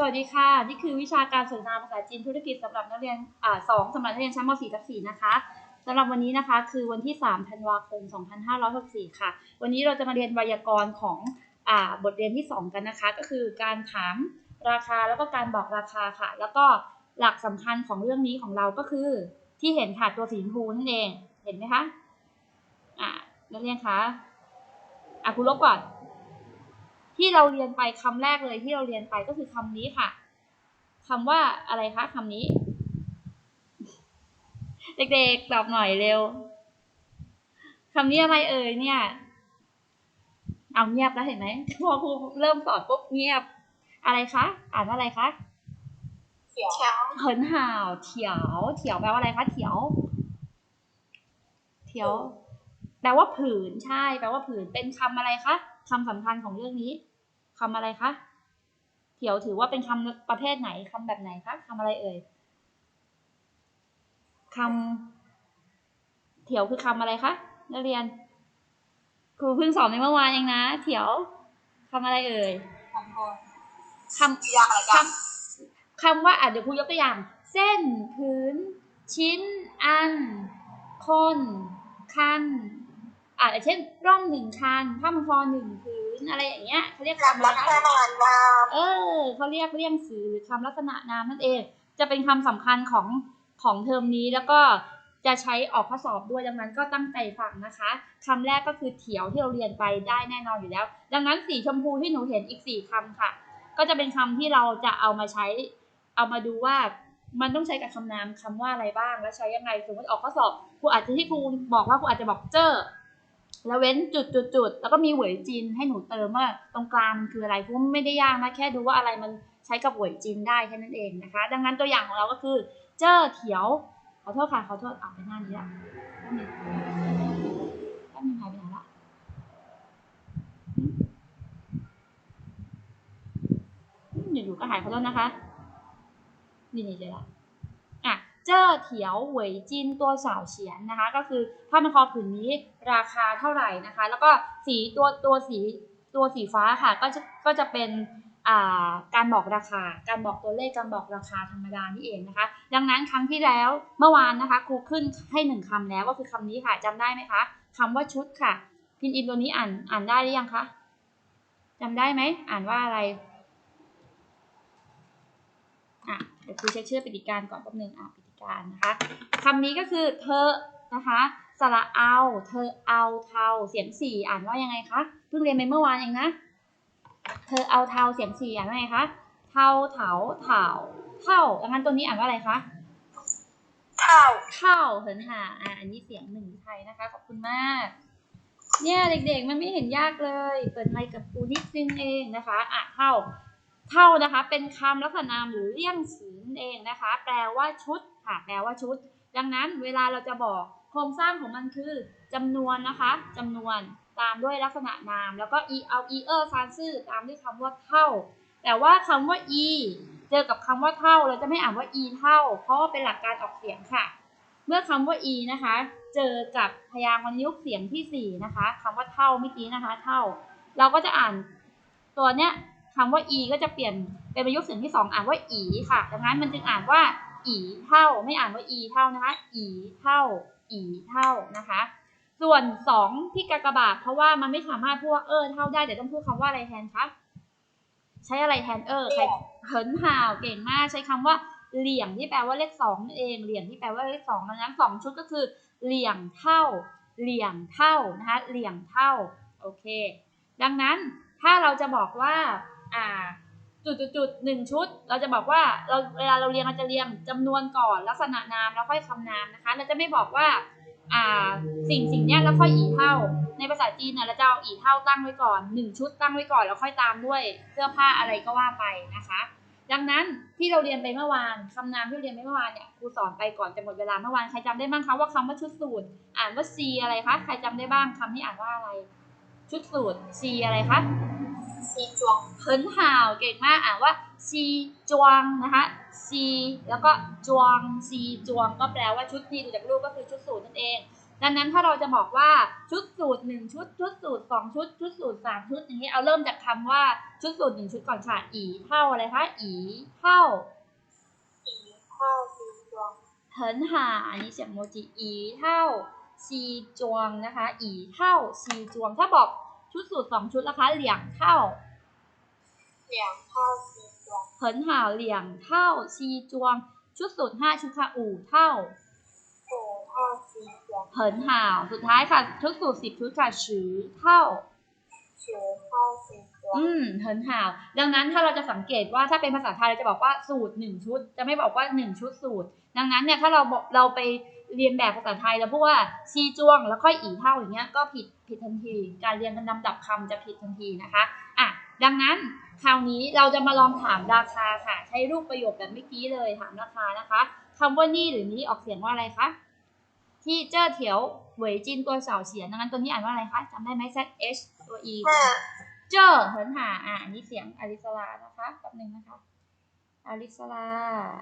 สวัสดีค่ะ นี่คือวิชาการสนทนาภาษาจีนธุรกิจสำหรับนักเรียนอ่าสองสำหรับนักเรียนชั้นม .4 ทับ4นะคะสำหรับวันนี้นะคะ คือวันที่ 3 ธันวาคม 2564 ค่ะ วันนี้เราจะมาเรียนไวยากรณ์ของอ่าบทเรียนที่ 2 กันนะคะ ก็คือการถามราคาแล้วก็การบอกราคาค่ะ แล้วก็หลักสำคัญของเรื่องนี้ของเราก็คือที่เห็นค่ะตัวสีชมพูนั่นเอง เห็นไหมคะ อ่านักเรียนคะ อะคุณลบก่อน ที่เราเรียนไปคำแรกเลยที่เราเรียนไปก็คือคำนี้ค่ะคำว่าอะไรคะคำนี้ เด็กๆตอบหน่อยเร็วคำนี้อะไรเอ่ยเนี่ย เอาเงียบแล้วเห็นไหมพอครูเริ่มสอนปุ๊บเงียบ อะไรคะ อ่านว่าอะไรคะเขียวเหินห่าวเถียวเถียวแปลว่าอะไรคะเถียวเถียวแปลว่าผืนใช่ แปลว่าผืนเป็นคำอะไรคะคำสำคัญของเรื่องนี้ คำอะไรคะเถียวถือว่าเป็นคำประเภทไหนคำแบบไหนคะคำอะไรเอ่ยคำเถียวคือคำอะไรคะนักเรียนครูเพิ่งสอนในเมื่อวานเองนะเถียวคำอะไรเอ่ยคำโทษคำยากอะไรคกันำคำว่าอะเดี๋ยวครูยกตัวอย่าง เส้นพื้น ชิ้น อัน คน คัน อะอย่างเช่นร่องหนึ่งคันผ้าพันคอหนึ่งพื้นอะไรอย่างเงี้ยเขาเรียกคำคำลัอะกไรษคะณะนามเออเขาเรียกเรียงสื่อหรือคำลักษณะนามนั่นเอง จะเป็นคำสำคัญของของเทอมนี้แล้วก็จะใช้ออกข้อสอบด้วยดังนั้นก็ตั้งใจฟังนะคะคำแรกก็คือเถียวที่เราเรียนไปได้แน่นอนอยู่แล้ว ดังนั้นสีชมพูที่หนูเห็นอีกสี่คำค่ะ ก็จะเป็นคำที่เราจะเอามาใช้ เอามาดูว่ามันต้องใช้กับคำนามคำว่าอะไรบ้าง และใช้ยังไงสมมติออกข้อสอบครูอาจจะที่ครูบอกว่าครูอาจจะบอกเจอ แล้วเว้นจุดจุดจุดแล้วก็มีเหวยจีนให้หนูเติมว่าตรงกลางมันคืออะไรครูไม่ได้ยากนะแค่ดูว่าอะไรมันใช้กับเหวยจีนได้แค่นั้นเองนะคะ ดังนั้นตัวอย่างของเราก็คือ เจ้อเถียว ขอโทษค่ะขอโทษเอาไปหน้านี้ละแป๊บนึงหายไปไหนละอยู่ๆก็หายขอโทษนะคะ นี่นี่เจอละอะ เจ้อเถียวหวยจินตัวสาวเฉียนนะคะ ก็คือผ้าพันคอผืนนี้ราคาเท่าไหร่นะคะ แล้วก็สีตัวตัวสีตัวสีฟ้าค่ะ ก็จะก็จะเป็นาการบอกราคา การบอกตัวเลข การบอกราคาธรรมดานี่เองนะคะ ดังนั้นครั้งที่แล้วเมื่อวานนะคะครูขึ้นให้หนึ่งคำแล้วก็คือคำนี้ค่ะจำได้ไหมคะคำว่าชุดค่ะ พินอินตัวนี้อ่านอ่านได้หรือยังคะจำได้ไหมอ่านว่าอะไรอะเดี๋ยวครูเช็คชื่อปิติการก่อนแป๊บนึงอะปิ การนะคะคำนี้ก็คือเธอนะคะสระเอา เธอเอาเทาเสียงสี่อ่านว่ายังไงคะเพิ่งเรียนไปเมื่อวานเองนะ เธอเอาเทาเสียงสี่อ่านว่าไงคะเทาเถาเถาเท่าดังนั้นตัวนี้อ่านว่าอะไรคะเท่าเท่าเหินหาอะอันนี้เสียงหนึ่งไทยนะคะขอบคุณมาก เนี่ยเด็กๆมันไม่เห็นยากเลย เปิดไมค์กับครูนิดนึงเองนะคะอะเท่า เท่านะคะ เป็นคำลักษณะนามหรือเลี่ยงสืนเองนะคะ แปลว่าชุดค่ะ แปลว่าชุด ดังนั้นเวลาเราจะบอกโครงสร้างของมันคือจำนวนนะคะจำนวนตามด้วยลักษณะนาม แล้วก็ e เอา e เออซานซื่อตามด้วยคำว่าเท่า แต่ว่าคำว่า e เจอกับคำว่าเท่าเราจะไม่อ่านว่า e เท่า เพราะว่าเป็นหลักการออกเสียงค่ะ เมื่อคำว่า e นะคะ เจอกับพยางค์วรรณยุกต์เสียงที่สี่นะคะคำว่าเท่าเมื่อกี้นะคะ เท่า เราก็จะอ่านตัวเนี้ย คำว่า e ก็จะเปลี่ยนเป็นประยุกต์เสียงที่สองอ่านว่า e ค่ะ ดังนั้นมันจึงอ่านว่า e เท่า ไม่อ่านว่า e เท่านะคะ e เท่า e เท่านะคะ ส่วนสองที่กากบาทเพราะว่ามันไม่สามารถพูดว่าเออเท่าได้เดี๋ยวต้องพูดคำว่าอะไรแทนคะใช้อะไรแทนเออใครเหินห่าวเก่งมากใช้คำว่าเหลี่ยงที่แปลว่าเลขสองนั่นเองเหลี่ยงที่แปลว่าเลขสองดังนั้นสองชุดก็คือ เหลี่ยงเท่า เหลี่ยงเท่านะคะเหลี่ยงเท่าโอเค ดังนั้นถ้าเราจะบอกว่า อ่า จุดจุดจุดหนึ่งชุด เราจะบอกว่าเราเวลาเราเรียงเราจะเรียงจำนวนก่อนลักษณะนามแล้วค่อยคำนามนะคะ เราจะไม่บอกว่าอ่าสิ่งสิ่งเนี้ยแล้วค่อยอีเท่า ในภาษาจีนเนี่ยเราจะเอาอีเท่าตั้งไว้ก่อนหนึ่งชุดตั้งไว้ก่อนแล้วค่อยตามด้วยเสื้อผ้าอะไรก็ว่าไปนะคะ ดังนั้นที่เราเรียนไปเมื่อวานคำนามที่เรียนไปเมื่อวานเนี่ยครูสอนไปก่อนจะหมดเวลาเมื่อวานใครจำได้บ้างคะว่าคำว่าชุดสูตร อ่านว่า C อะไรคะใครจำได้บ้างคำที่อ่านว่าอะไร ชุดสูตร C อะไรคะ สีจวงเหินห่าวเก่งมากอ่านว่าซีจวงนะคะซีแล้วก็จวงซีจวงก็แปลว่าชุดที่ดูจากรูปก็คือชุดสูทนั่นเอง ดังนั้นถ้าเราจะบอกว่าชุดสูตรหนึ่งชุด ชุดสูตรสองชุด ชุดสูตรสามชุดอย่างนี้เอาเริ่มจากคำว่าชุดสูตรหนึ่งชุดก่อนค่ะอีเท่าอะไรคะอีเท่าอีเท่าสีจวงเหินห่าอันนี้เสียงโมจิอีเท่าซีจวงนะคะอีเท่าซีจวงถ้าบอก ชุดสูตรสองชุดนะคะเหลี่ยงเท่าเหลียงเท่าสีจวงเหินห่าเหลี่ยงเท่าซีจวง ชุดสูตรห้าชุดค่ะอู่เท่าหูเท่าสีจวงเหินห่าวสุดท้ายค่ะ ชุดสูตรสิบชุดค่ะชือเท่าชือเท่าสีจวง อืมเหินห่าว ดังนั้นถ้าเราจะสังเกตว่าถ้าเป็นภาษาไทยเราจะบอกว่าสูตรหนึ่งชุด จะไม่บอกว่าหนึ่งชุดสูตร ดังนั้นเนี่ยถ้าเราบอกเราไปเรียนแบบภาษาไทยแล้วพูดว่าซีจวง แล้วค่อยอีเท่าอย่างเงี้ยก็ผิดผิดทันที การเรียนกันลำดับคำจะผิดทันทีนะคะอะดังนั้นคราวนี้เราจะมาลองถามราคาค่ะ ใช้รูปประโยคแบบเมื่อกี้เลยถามราคานะคะคำว่านี่หรือนี้ออกเสียงว่าอะไรคะที่เจ้อเถียวเหวยจินตัวเสาเฉียนดังนั้นตัวนี้อ่านว่าอะไรคะจำได้ไหม z h ตัว e เจอเหินหาอ่าอันนี้เสียงอลิสลานะคะแป๊บหนึงนะคะอลิสลา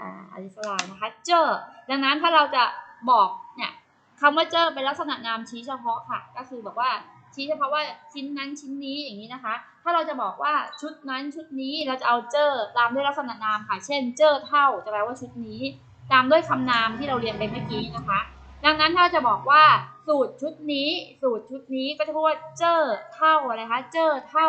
อ่าอลิสลานะคะเจอดังนั้นถ้าเราจะบอกเนี่ยคำว่าเจอเป็นลักษณะนามชี้เฉพาะค่ะ ก็คือบอกว่าชี้เฉพาะว่าชิ้นนั้นชิ้นนี้อย่างนี้นะคะ ถ้าเราจะบอกว่าชุดนั้นชุดนี้เราจะเอาเจอตามด้วยลักษณะนามค่ะ เช่น เจอเท่าจะแปลว่าชุดนี้ ตามด้วยคำนามที่เราเรียนไปเมื่อกี้นะคะ ดังนั้นถ้าจะบอกว่า สูตรชุดนี้ สูตรชุดนี้ก็จะพูดว่าเจ้อเท่าอะไรคะ เจ้อเท่า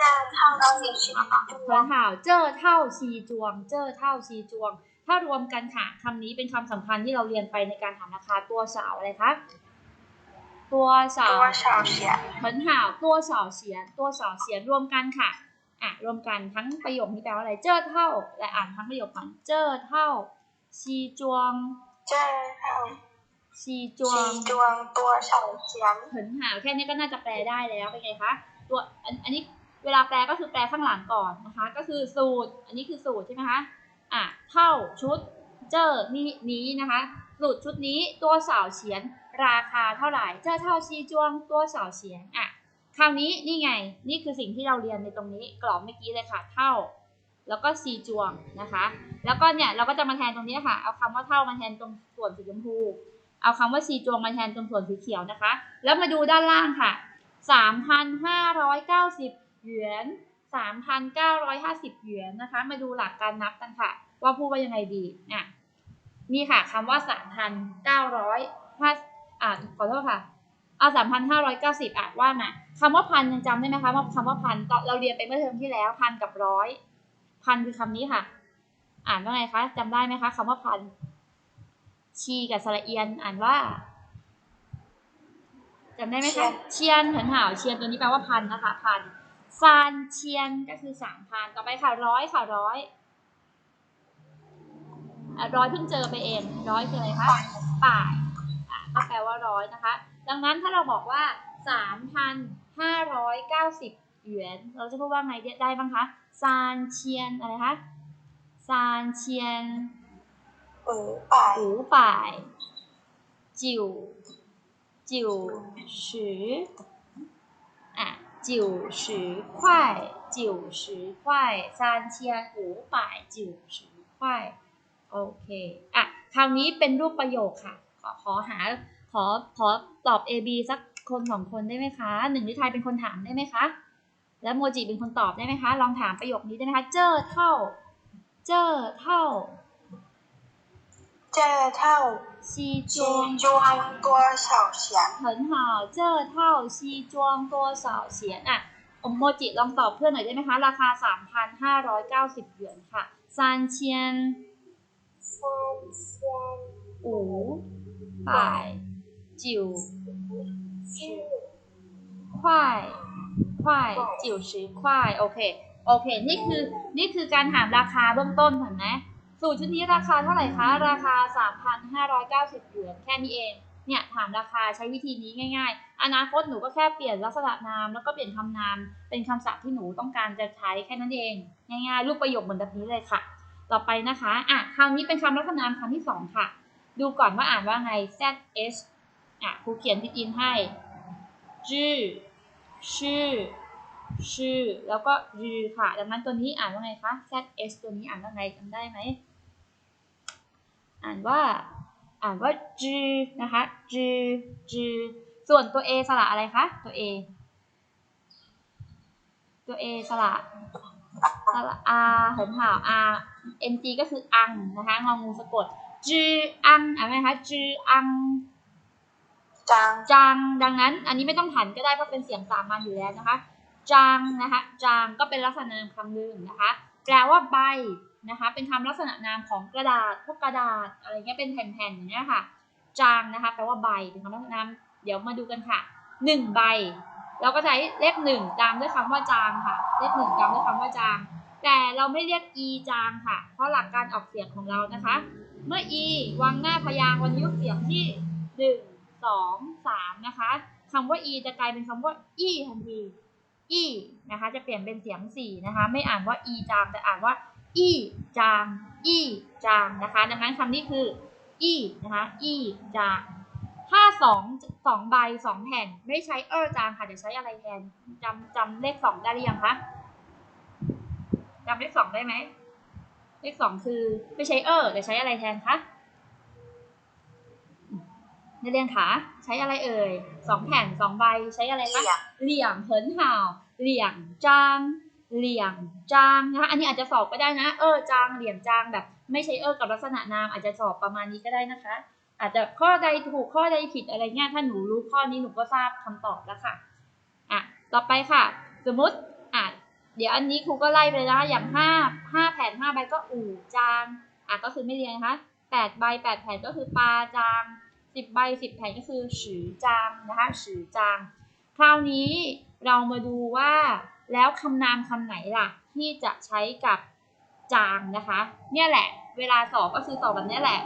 จะเท่าสีจวงผลข่าวเจ้อเท่าชีจวง เจ้อเท่าชีจวง ถ้ารวมกันค่ะคำนี้เป็นคำสำคัญที่เราเรียนไปในการถามราคาตัวสาวอะไรคะตัวสาวตัวเฉาเฉียนผลข่าวตัวสาวเฉียนตัวสาวเฉียนรวมกันค่ะอะรวมกันทั้งประโยคนี้แปลว่าอะไร เจ้อเท่า และอ่านทั้งประโยคก่อนเจ้อเท่าชีจวง เจ้าเท่า ชีจวสีงจวงตัวเฉาเฉียนเหินหาวแค่นี้ก็น่าจะแปลได้แล้วเป็นไงคะตัวอันอันนี้เวลาแปลก็คือแปลข้างหลังก่อนนะคะ ก็คือสูตร อันนี้คือสูตรใช่ไหมคะอะเท่าชุดเจอนี้นี้นะคะสูตรชุดนี้ตัวสาวเฉียนราคาเท่าไหร่ เจ้าเท่าชีจวงตัวสาวเฉียนอะคราวนี้นี่ไงนี่คือสิ่งที่เราเรียนในตรงนี้กรอบเมื่อกี้เลยค่ะเท่า แล้วก็ซีจวงนะคะ แล้วก็เนี่ยเราก็จะมาแทนตรงนี้ค่ะ เอาคำว่าเท่ามาแทนตรงส่วนสีชมพู เอาคำว่าซีจวงมาแทนตรงส่วนสีเขียวนะคะ แล้วมาดูด้านล่างค่ะ 3,590 หยวน 3,950 หยวนนะคะ มาดูหลักการนับกันค่ะ ว่าพูดว่ายังไงดีอะนี่ค่ะคำว่า 3,900อ่าขอโทษค่ะเอา3,590อะว่ามาคำว่าพันยังจำได้ไหมคะว่าคำว่าพันตอนเราเรียนไปเมื่อเทอมที่แล้วพันกับร้อยพันคือคำนี้ค่ะ อ่านว่าไงคะจำได้ไหมคะคำว่าพัน ชีกับสระเอียนอ่านว่าจำได้ไหมคะเชียนเหินห่าวเชียนตัวนี้แปลว่าพันนะคะพันซานเชียนก็คือสามพันต่อไปค่ะร้อยค่ะร้อยอะร้อยเพิ่งเจอไปเองร้อยคืออะไรคะป่ายอะก็แปลว่าร้อยนะคะ ดังนั้นถ้าเราบอกว่าสามพันห้าร้อยเก้าสิบหยวน เราจะพูดว่าไงได้บ้างคะซานเชียนอะไรคะซานเชียนหูป่าย 五百九九十啊九十块九十块三千五百九十块โอเคอ่ะคราวนี้เป็นรูปประโยคค่ะ ขอขอหา ขอขอตอบ A B สักคนสองคนได้ไหมคะ หนึ่งนิทายเป็นคนถามได้ไหมคะ แล้วโมจิเป็นคนตอบได้ไหมคะ ลองถามประโยคนี้ได้ไหมคะ เจ้อเท่า เจ้อเท่า เจ้าเท่า 西 สี 装 จวงตัวเฉาเฉียน 很好这套西装多少钱อ่ะอมโมจิลองตอบเพื่อนหน่อยได้ไหมคะ ราคา 3,590 หยวนค่ะ3,000 三千五百九四块块九十块โอเค โอเค นี่คือ นี่คือการถามราคาเบื้องต้นเห็นไหม สูตรชุดนี้ราคาเท่าไหร่คะ ราคา 3,590หยวนแค่นี้เอง เนี่ยถามราคาใช้วิธีนี้ง่ายๆ อนาคตหนูก็แค่เปลี่ยนลักษณะนาม แล้วก็เปลี่ยนคำนาม เป็นคำศัพท์ที่หนูต้องการจะใช้แค่นั้นเอง ง่ายๆ รูปประโยคเหมือนแบบนี้เลยค่ะ ต่อไปนะคะ อะคราวนี้เป็นคำลักษณะนามคำที่สองค่ะ ดูก่อนว่าอ่านว่าไง z h อะครูเขียนที่จีนให้จื้อชื่อชื่อ แล้วก็ยืค่ะ ดังนั้นตัวนี้อ่านว่าไงคะ z h ตัวนี้อ่านว่าไงจำได้ไหม อ่านว่าอ่านว่าจือนะคะจือจือส่วนตัว A สระอะไรคะตัว A ตัว A สระสระ R เหินห่าว R NG ก็คืออังนะคะงองูสะกดจืออังอ่านไหมคะจืออังจางจางดังนั้น อันนี้ไม่ต้องผันก็ได้เพราะเป็นเสียงสามัญอยู่แล้วนะคะจางนะคะจางก็เป็นลักษณะนามคำหนึ่งนะคะ แปลว่าใบ นะคะ เป็นคำลักษณะนามของกระดาษพวกกระดาษอะไรเงี้ยเป็นแผ่นๆอย่างเงี้ยค่ะ จางนะคะแปลว่าใบเป็นคำลักษณะนามเดี๋ยวมาดูกันค่ะหนึ่งใบ เราก็ใช้เลขหนึ่งตามด้วยคำว่าจางค่ะ เลขหนึ่งตามด้วยคำว่าจาง แต่เราไม่เรียก e จางค่ะ เพราะหลักการออกเสียงของเรานะคะ เมื่อ e วางหน้าพยางค์วรรณยุกเสียงที่หนึ่งสองสามนะคะคำว่า e จะกลายเป็นคำว่า e ทันที e นะคะ จะเปลี่ยนเป็นเสียงสีนะคะ ไม่อ่านว่า e จางแต่อ่านว่า e จาง e จางนะคะดังนั้นคำนี้คือ e นะคะ e จางถ้าสองสองใบสองแผ่นไม่ใช้เออจางค่ะจะใช้อะไรแทนจำจำเลขสองได้หรือยังคะจำเลขสองได้ไหมเลขสองคือไม่ใช้เออแต่ใช้อะไรแทนคะนักเรียนคะใช้อะไรเอ่ยสองแผ่นสองใบใช้อะไรเหคะลี่ยงเหลี่ยงเหินห่าวเหลี่ยงจาง เหลี่ยงจางนะคะอันนี้อาจจะสอบก็ได้นะ เออจางเหลี่ยงจางแบบ ไม่ใช่เออกับลักษณะนามอาจจะสอบประมาณนี้ก็ได้นะคะ อาจจะข้อใดถูกข้อใดผิดอะไรเงี้ยถ้าหนูรู้ข้อนี้หนูก็ทราบคำตอบแล้วค่ะอะต่อไปค่ะ สมมติอะเดี๋ยวอันนี้ครูก็ไล่ไปเลยนะคะอย่างห้าห้าแผ่นห้าใบก็อู่จางอะก็คือไม่เรียนนะคะแปดใบแปดแผ่นก็คือปลาจางสิบใบสิบแผ่นก็คือฉือจางนะคะฉือจาง คราวนี้เรามาดูว่า แล้วคำนามคำไหนล่ะ ที่จะใช้กับจางนะคะ เนี่ยแหละ เวลาสอบก็คือสอบแบบนี้แหละ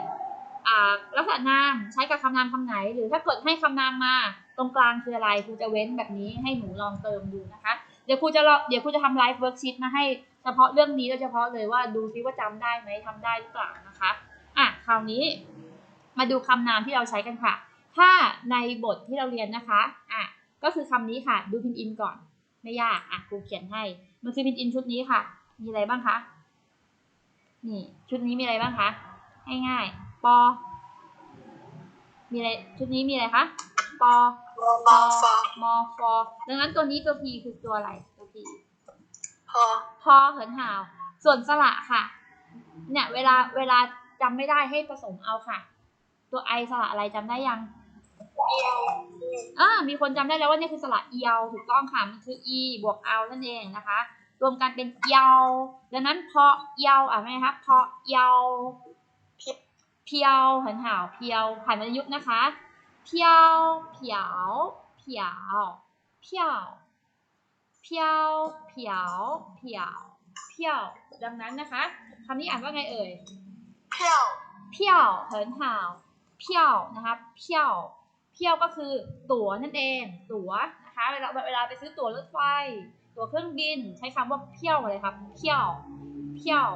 ลักษณะนามใช้กับคำนามคำไหน หรือถ้าเกิดให้คำนามมาตรงกลางคืออะไรครูจะเว้นแบบนี้ให้หนูลองเติมดูนะคะ เดี๋ยวครูจะเดี๋ยวครูจะทำไลฟ์เวิร์กชีตมาให้เฉพาะเรื่องนี้โดยเฉพาะเลยว่าดูซิว่าจำได้ไหมทำได้หรือเปล่านะคะอะคราวนี้มาดูคำนามที่เราใช้กันค่ะ ถ้าในบทที่เราเรียนนะคะอะก็คือคำนี้ค่ะ ดูพินอินก่อน ไม่ยากอะครูเขียนให้มันคือพินอินชุดนี้ค่ะ มีอะไรบ้างคะนี่ชุดนี้มีอะไรบ้างคะง่ายๆปอ มีอะไรชุดนี้มีอะไรคะปอมอฟอมอฟอดังนั้นตัวนี้ตัว P คือตัวอะไรตัว P พอพอเหินหาว ส่วนสระค่ะ เนี่ยเวลาเวลาจำไม่ได้ให้ผสมเอาค่ะ ตัวไอสระอะไรจำได้ยังเอียวอ่ามีคนจำได้แล้วว่านี่คือสระเอียวถูกต้องค่ะมันคือ e บวกเอานั่นเองนะคะ รวมกันเป็นเอียวดังนั้นเพาะเอียวอ่านไหมคะเพาะเอียวเพียวเหินหาวเพียวผ่านวรรณยุกต์นะคะเพียวเพียวเพียวเพียวเพียวเพียวเพียวเพียวดังนั้นนะคะคำนี้อ่านว่าไงเอ่ยเพี้ยวเพี้ยวเหินห่าวเพี้ยวนะคะเพี้ยว เพี้ยวก็คือตั๋วนั่นเอง ตั๋วนะคะเวลาเวลาไปซื้อตั๋วรถไฟ ตั๋วเครื่องบิน ใช้คำว่าเพี้ยวอะไรครับเพี้ยวเพี้ยว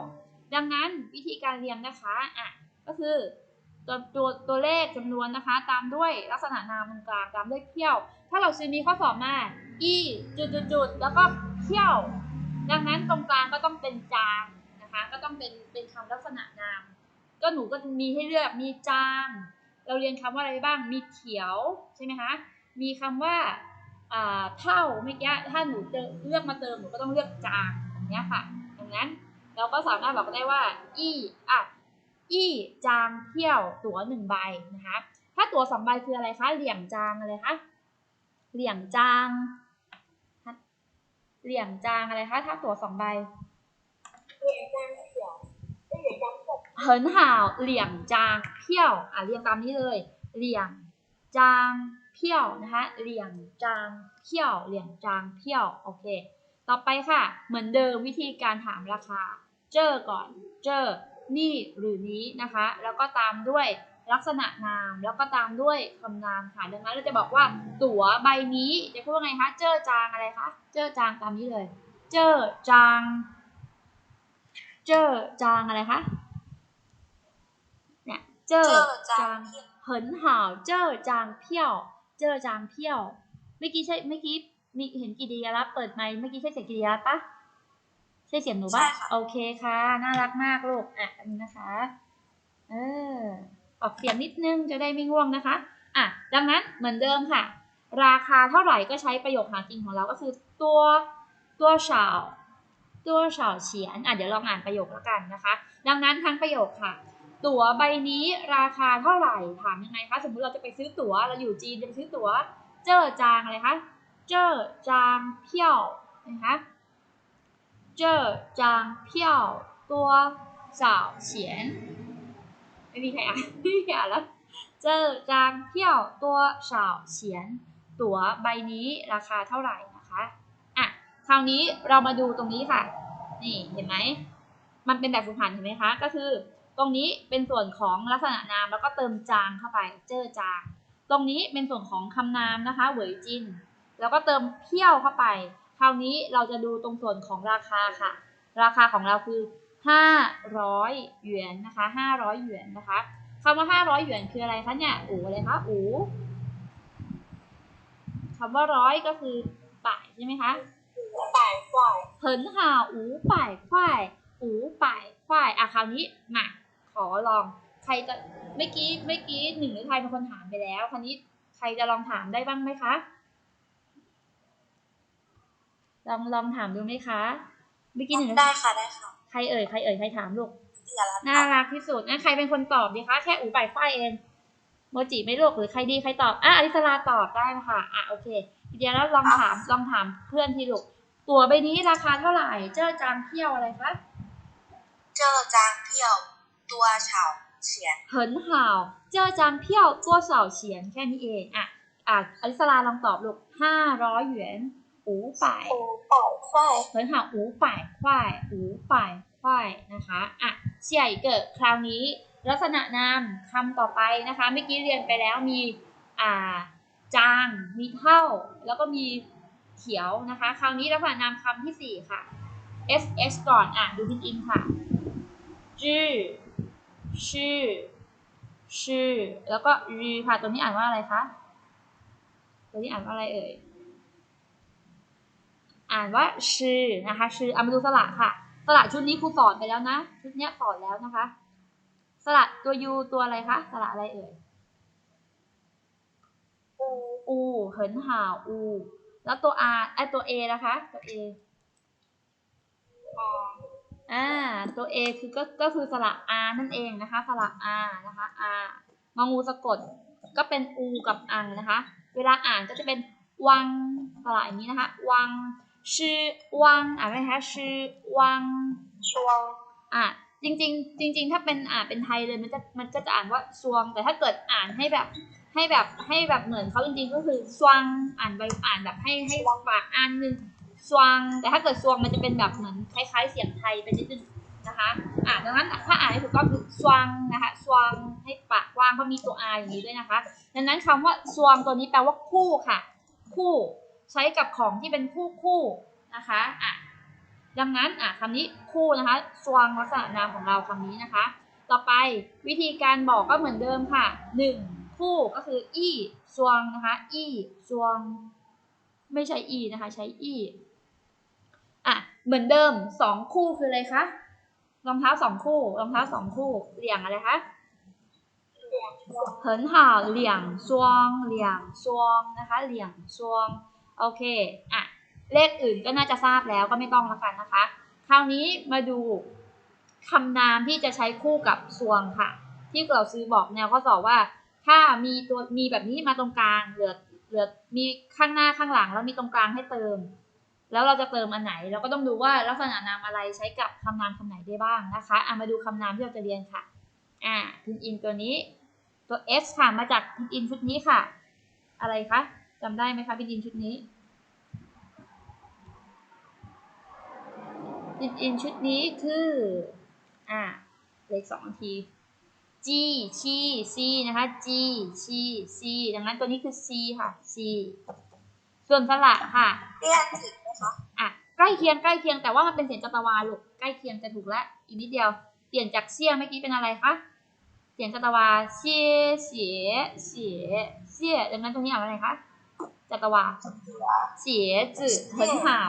ดังนั้นวิธีการเรียนนะคะอะก็คือตัวตัวตัวเลขจำนวนนะคะ ตามด้วยลักษณะนามกลางตามด้วยเพี้ยว ถ้าเราซื้อมีข้อสอบมา e จุดจุดจุดแล้วก็เพี้ยว ดังนั้นตรงกลางก็ต้องเป็นจางนะคะ ก็ต้องเป็นเป็นคำลักษณะนาม ก็หนูก็มีให้เลือกมีจาง เราเรียนคำว่าอะไรบ้าง มีเขียวใช่ไหมคะ มีคำว่าอ่าเท่าเมื่อกี้ถ้าหนูเจอเลือกมาเติมหนูก็ต้องเลือกจางอย่างเงี้ยค่ะดังนั้นเราก็สามารถบอกได้ว่า อีอะอีจางเที่ยวตั๋วหนึ่งใบนะคะ ถ้าตั๋วสองใบคืออะไรคะ เหลี่ยงจางอะไรคะ เหลี่ยงจาง เหลี่ยงจางอะไรคะ ถ้าตั๋วสองใบ เหลี่ยงจาง เหินห่าวเหลี่ยงจางเพี้ยวอะเรียงตามนี้เลยเหลี่ยงจางเพี้ยวนะคะเหลี่ยงจางเพี้ยวเหลี่ยงจางเพี้ยวโอเค ต่อไปค่ะ เหมือนเดิมวิธีการถามราคา เจอก่อน เจอ นี่หรือนี้นะคะ แล้วก็ตามด้วยลักษณะนามแล้วก็ตามด้วยคำนามค่ะดังนั้นเราจะบอกว่า ตั๋วใบนี้จะพูดว่าไงคะเจอจางอะไรคะเจอจางตามนี้เลย เจอจาง เจอจางอะไรคะ เนี่ยเจอเจอจาจางงเพี้ยวเหินห่าวเจอจางเพี้ยว เจอจางเพี้ยว เมื่อกี้ใช่ เมื่อกี้มีเห็นกิริยารับเปิดไมค์เมื่อกี้ใช่เสียงกิริยารับปะใช่เสียงหนูปะใช่ค่ะโอเคค่ะ น่ารักมากลูก อะอันนี้นะคะ เออ ออกเสียงนิดนึงจะได้ไม่ง่วงนะคะ อะ ดังนั้นเหมือนเดิมค่ะ ราคาเท่าไหร่ก็ใช้ประโยคหาจริงของเราก็คือตัวตัวเฉาตัวเฉาเฉียน อะเดี๋ยวลองอ่านประโยคแล้วกันนะคะ ดังนั้นทั้งประโยคค่ะ ตั๋วใบนี้ราคาเท่าไหร่ถามยังไงคะ สมมุติเราจะไปซื้อตั๋วเราอยู่จีนจะไปซื้อตั๋ว เจ้อจางอะไรคะ เจ้อจางเพี้ยวนะคะเจ้อจางเพี้ยวตัวเฉาเฉียนไม่มีใครอ่านไม่มีใครอ่านแล้วเจอจางเที่ยวตัวเฉาเฉียนตั๋วใบนี้ราคาเท่าไหร่นะคะอะคราวนี้เรามาดูตรงนี้ค่ะ นี่เห็นไหมมันเป็นแบบฝึกหัดเห็นไหมคะ ก็คือ ตรงนี้เป็นส่วนของลักษณะนามแล้วก็เติมจางเข้าไปเจอจาง ตรงนี้เป็นส่วนของคำนามนะคะเหวยจิน แล้วก็เติมเพี้ยวเข้าไป คราวนี้เราจะดูตรงส่วนของราคาค่ะ ราคาของเราคือ500หยวนนะคะ500หยวนนะคะคำว่า 500หยวนคืออะไรคะเนี่ยอูอะไรคะอูคำว่าร้อยก็คือป่ายใช่ไหมคะป่ายฝ่ายเหินห่าอูป่ายควายอูป่ายควายอะคราวนี้มาข อลอง ใครจะเมื่อกี้เมื่อกี้หนึ่งหรือไทยเป็นคนถามไปแล้วคราวนี้ใครจะลองถามได้บ้างไหมคะลองลองถามดูไหมคะเมื่อกี้หนึ่งหรือได้ค่ะได้ค่ะใครเอ่ยใครเอ่ยใครถามลูกเสียแล้วน่ารักที่สุดนะใครเป็นคนตอบดีคะแค่อูป่ายฝ้ายเองโมจิไม่ลูกหรือใครดีใครตอบอะอริสลาตอบได้ค่ะอะโอเคทีเดียวแล้วลองถามลองถามเพื่อนทีลูกตั๋วใบนี้ราคาเท่าไหร่ เจ้าจางเที่ยวอะไรคะ เจอจางเที่ยว ตัวเฉาเฉียน 很好เจ้าจางเที่ยว多少钱แค่นี้เองอ่ะอ่ะอลิสลาลองตอบลูกห้าร้อยหยวน五百 โอ้ป่ายฝ่าย 很好五百块五百块นะคะอ่ะเสี่ยอีกเกิดคราวนี้ ลักษณะนามคำต่อไปนะคะ เมื่อกี้เรียนไปแล้วมีอ่าจาง มีเท่า แล้วก็มีเขียวนะคะ คราวนี้ลักษณะนามคำที่สี่ค่ะ S H ก่อนอ่ะดูพินอินค่ะจื้อ ชื่อ ชื่อ แล้วก็รีค่ะ ตัวนี้อ่านว่าอะไรคะ ตัวนี้อ่านว่าอะไรเอ่ย อ่านว่าชื่อนะคะ ชื่อเอามาดูสระค่ะ สระชุดนี้ครูสอนไปแล้วนะ ชุดเนี้ยสอนแล้วนะคะ สระตัวยูตัวอะไรคะ สระอะไรเอ่ย อูอูเหินห่าวอู แล้วตัว R ไอตัว A นะคะ ตัว A อา อ่าตัว A คือก็ก็คือสระ R นั่นเองนะคะสระ R นะคะ R งองูสะกดก็เป็นอูกับอังนะคะ เวลาอ่านก็จะเป็นวังสระอย่างนี้นะคะวังชื่อวังอ่านไหมคะชื่อวังช่วงอะจริงๆจริงๆถ้าเป็นอ่านเป็นไทยเลยมันจะมันก็จะอ่านว่าซวง แต่ถ้าเกิดอ่านให้แบบให้แบบให้แบบเหมือนเขาจริงๆก็คือซวงอ่านไปอ่านแบบให้ให้ฝากอ่านหนึ่ง ซวง แต่ถ้าเกิดซวงมันจะเป็นแบบเหมือนคล้ายๆ เสียงไทยไปนิดนึงนะคะอ่าดังนั้นถ้าอ่านให้ถูกต้องคือซวงนะคะซวงให้ปากกว้างเพราะมีตัว r อย่างนี้ด้วยนะคะ ดังนั้นคำว่าซวงตัวนี้แปลว่าคู่ค่ะ คู่ใช้กับของที่เป็นคู่คู่นะคะอะดังนั้นอะคำนี้คู่นะคะสวงลักษณะนามของเราคำนี้นะคะ ต่อไปวิธีการบอกก็เหมือนเดิมค่ะหนึ่งคู่ก็คือ อี้สวงนะคะ อี้สวง ไม่ใช่อีนะคะ ใช้อี้ อะเหมือนเดิมสองคู่คืออะไรคะรองเท้าสองคู่รองเท้าสองคู่เหลี่ยงอะไรคะเหลี่ยมช่วเหลี่ยงซวงเหลี่ยงซวงนะคะ เหลี่ยงซวงโอเคอะเลขอื่นก็น่าจะทราบแล้วก็ไม่ต้องแล้วกันนะคะ คราวนี้มาดูคำนามที่จะใช้คู่กับซวงค่ะ ที่เราซื้อบอกแนวข้อสอบว่า ถ้ามีตัวมีแบบนี้มาตรงกลางเหลือเหลือมีข้างหน้าข้างหลังแล้วมีตรงกลางให้เติม แล้วเราจะเติมอันไหน เราก็ต้องดูว่าลักษณะนามอะไรใช้กับคำนามคำไหนได้บ้างนะคะอะมาดูคำนามที่เราจะเรียนค่ะอ่าพินอินตัวนี้ ตัว S ค่ะมาจากพินอินชุดนี้ค่ะ อะไรคะจำได้ไหมคะพินอินชุดนี้พินอินชุดนี้คืออ่าเลขสองที G ชี C นะคะ G ชี C ดังนั้นตัวนี้คือ C ค่ะ C ส่วนสระค่ะเรียนถึงไหมคะอะใกล้เคียงใกล้เคียงแต่ว่ามันเป็นเสียงจัตวาลูกใกล้เคียงจะถูกแล้วอีกนิดเดียวเปลี่ยนจากเสี่ยเมื่อกี้เป็นอะไรคะเสียงจัตวาเสี่ยเสียเสียเสี่ยดังนั้นตรงนี้อ่านว่าอะไรคะจัตวาเหลือเสียจื่อเหินห่าว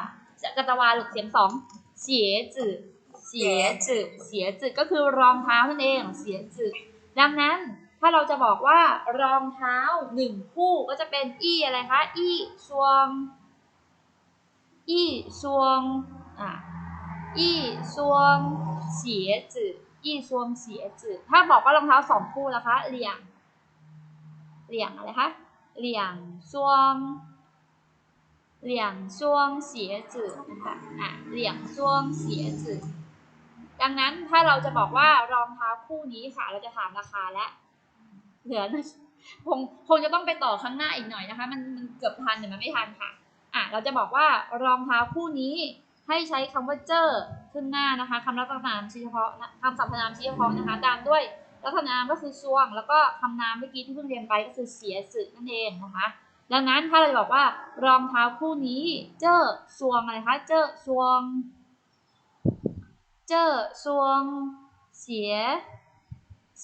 จัตวาลูกเสียงสองเสียจื่อเสียจื่อเสียจื่อก็คือรองเท้านั่นเองเสียจื่อดังนั้น ถ้าเราจะบอกว่ารองเท้าหนึ่งคู่ก็จะเป็นอี้อะไรคะอี้ซวงอี้ซวงอะอี้ซวงเสียจืออี้ซวงเสียจือถ้าบอกว่ารองเท้าสองคู่นะคะเหลี่ยงเหลี่ยงอะไรคะเหลี่ยงซวงเหลี่ยงซวงเสียจือนะคะอะเหลี่ยงซวงเสียจือดังนั้นถ้าเราจะบอกว่ารองเท้าคู่นี้ค่ะ เราจะถามราคาแล้ว เหลือคงคงจะต้องไปต่อข้างหน้าอีกหน่อยนะคะ มันมันเกือบทันแต่มันไม่ทันค่ะอะ เราจะบอกว่ารองเท้าคู่นี้ให้ใช้คำว่าเจอขึ้นหน้านะคะคำรัตนามชี้เฉพาะคำสรรพนามชี้เฉพาะนะคะตามด้วยรัตนามก็คือซวง แล้วก็คำนามเมื่อกี้ที่เพิ่งเรียนไปก็คือเสียสึนั่นเองนะคะ ดังนั้นถ้าเราจะบอกว่ารองเท้าคู่นี้เจอซวงอะไรคะเจอซวง เจอซวง เสีย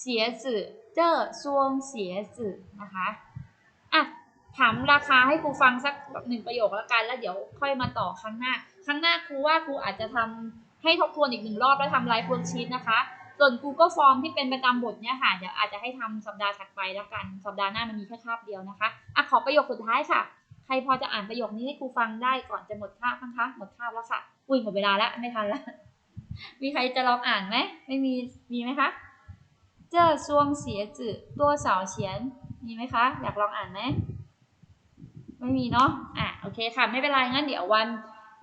เสียจื่อเจอซวงเสียจื่อนะคะอะถามราคาให้ครูฟังสักแบบหนึ่งประโยคแล้วกัน แล้วเดี๋ยวค่อยมาต่อครั้งหน้า ครั้งหน้าครูว่าครูอาจจะทำให้ทบทวนอีกหนึ่งรอบแล้วทำไลฟ์เวิร์กชีตนะคะ ส่วน Google Form ที่เป็นประจำบทเนี่ยค่ะ เดี๋ยวอาจจะให้ทำสัปดาห์ถัดไปแล้วกัน สัปดาห์หน้ามันมีแค่คาบเดียวนะคะอะขอประโยคสุดท้ายค่ะ ใครพอจะอ่านประโยคนี้ให้ครูฟังได้ก่อนจะหมดคาบบ้งคะ หมดคาบแล้วค่ะ อุ้ยหมดเวลาแล้วไม่ทันแล้ว มีใครจะลองอ่านไหม ไม่มี มีไหมคะ 这双鞋子多少钱มีไหมคะ อยากลองอ่านไหม ไม่มีเนาะ อ่ะ โอเคค่ะ ไม่เป็นไร งั้นเดี๋ยววัน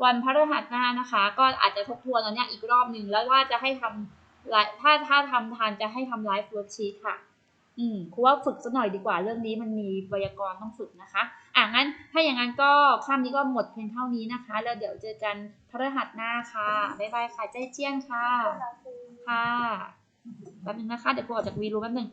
วันพฤหัสหน้านะคะ ก็อาจจะทบทวนอันเนี้ยอีกรอบหนึ่งแล้วว่าจะให้ทำไลฟ์ถ้าถ้าทำทานจะให้ทำไลฟ์เวิร์กชีตค่ะ อืมครูว่าฝึกสักหน่อยดีกว่า เรื่องนี้มันมีไวยากรณ์ต้องฝึกนะคะ อ่ะ งั้น ถ้าอย่างนั้นก็คำนี้ก็หมดเพียงเท่านี้นะคะ แล้วเดี๋ยวเจอกันพฤหัสหน้าค่ะ บ๊ายบายค่ะ ใจเจี้ยนค่ะ ค่ะ แป๊บนึงนะคะ เดี๋ยวครูออกจากวีรูแป๊บนึง